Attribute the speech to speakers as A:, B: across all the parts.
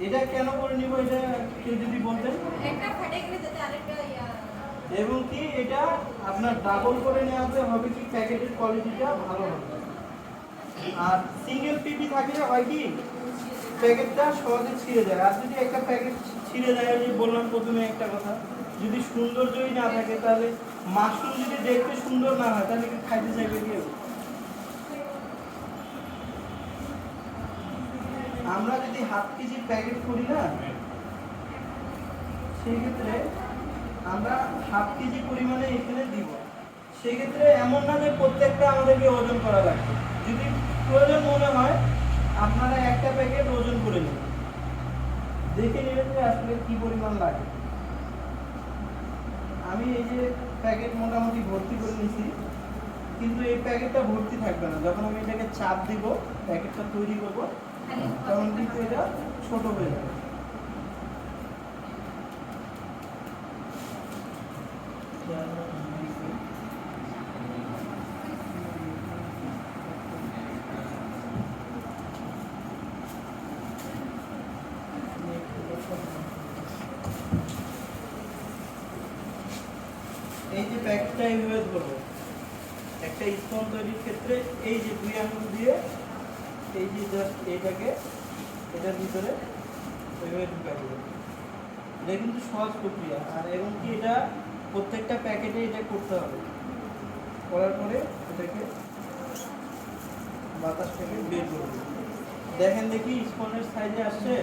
A: এটা কেন করে নিব এটা কেউ যদি বলতেন? এবং কি এটা আপনার ডাবল করে নেওয়াতে হবে কি প্যাকেটের কোয়ালিটিটা ভালো হবে। আর সিঙ্গেল পিপি থাকলে হয় কি? প্যাকেটটা সহজে ছিঁড়ে যায়। আর যদি একটা প্যাকেট ছিঁড়ে যায় যে বললাম প্রথমে একটা কথা। যদি সৌন্দর্যই না থাকে তাহলে মাশরুম যদি দেখতে সুন্দর না হয় তাহলে কি খাইতে চাইবে কেউ আমরা যদি হাফ কেজির প্যাকেট করি না সেই ক্ষেত্রে আমরা হাফ কেজি পরিমাণে এখানে দিব। সেক্ষেত্রে এমন না যে প্রত্যেকটা আমাদেরকে ওজন করা লাগবে। যদি প্রয়োজন মনে হয়, আপনারা একটা প্যাকেট ওজন করে নেবেন। দেখে নেবেন যে আসলে কি পরিমাণ লাগে। আমি এই যে প্যাকেট মোটামুটি ভর্তি করে নিছি কিন্তু এই প্যাকেটটা ভর্তি থাকবে না। যখন আমি এটাকে চাপ দিব প্যাকেটটা তৈরি করব তখন কিন্তু এটা ছোট হয়ে যাবে। এই যে ব্যাগটা এইভাবে ধরবো একটা স্পন তৈরির ক্ষেত্রে এই যে দুই আঙুল দিয়ে এই যে জাস্ট এইটাকে, এটার ভিতরে ওইভাবে ঢুকাই দেবো এটা কিন্তু সহজ প্রক্রিয়া। আর এবং কি এটা প্রত্যেকটা প্যাকেটে এটা করতে হবে। করার পরে এটাকে বাতাসটাকে বের করে দেবো দেখেন দেখি স্পনের সাইজে আসছে?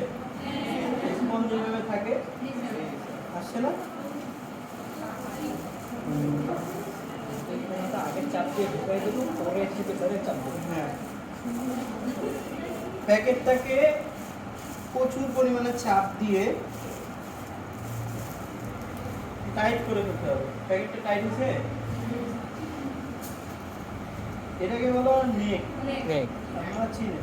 A: স্পন যেভাবে থাকে? আসছে না?
B: আগে চাপ দিয়ে ঢুকাই দেবো পরে একটু পেছনে চাপ দেবো
A: হ্যাঁ। প্যাকেটটাকে প্রচুর পরিমাণে চাপ দিয়ে টাইট করে করতে হবে। প্যাকেটটা টাইট হয়েছে? এটাকে বলো নেক।
C: অনেক
A: আমরা চিনি।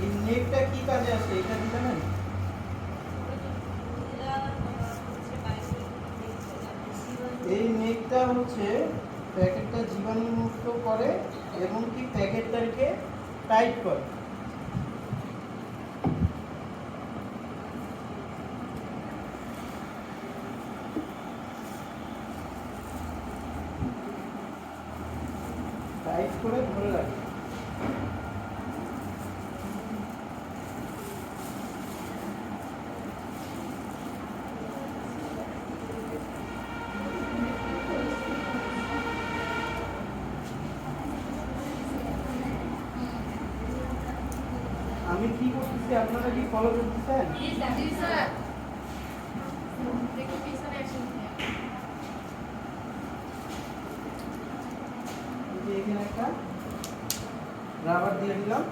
A: এই নেকটা কি কাজে আসে? এটা কি জানেন? এই নেকটা হচ্ছে প্যাকেটটা জীবাণুমুক্ত করে এবং কি প্যাকেটটাকে টাইট করে। টাইট করে ধরে রাখে। আমি কি করতেছি? আপনারা কি ফলো করতেছেন? এখানে একটা রাবার দিয়ে দিলাম।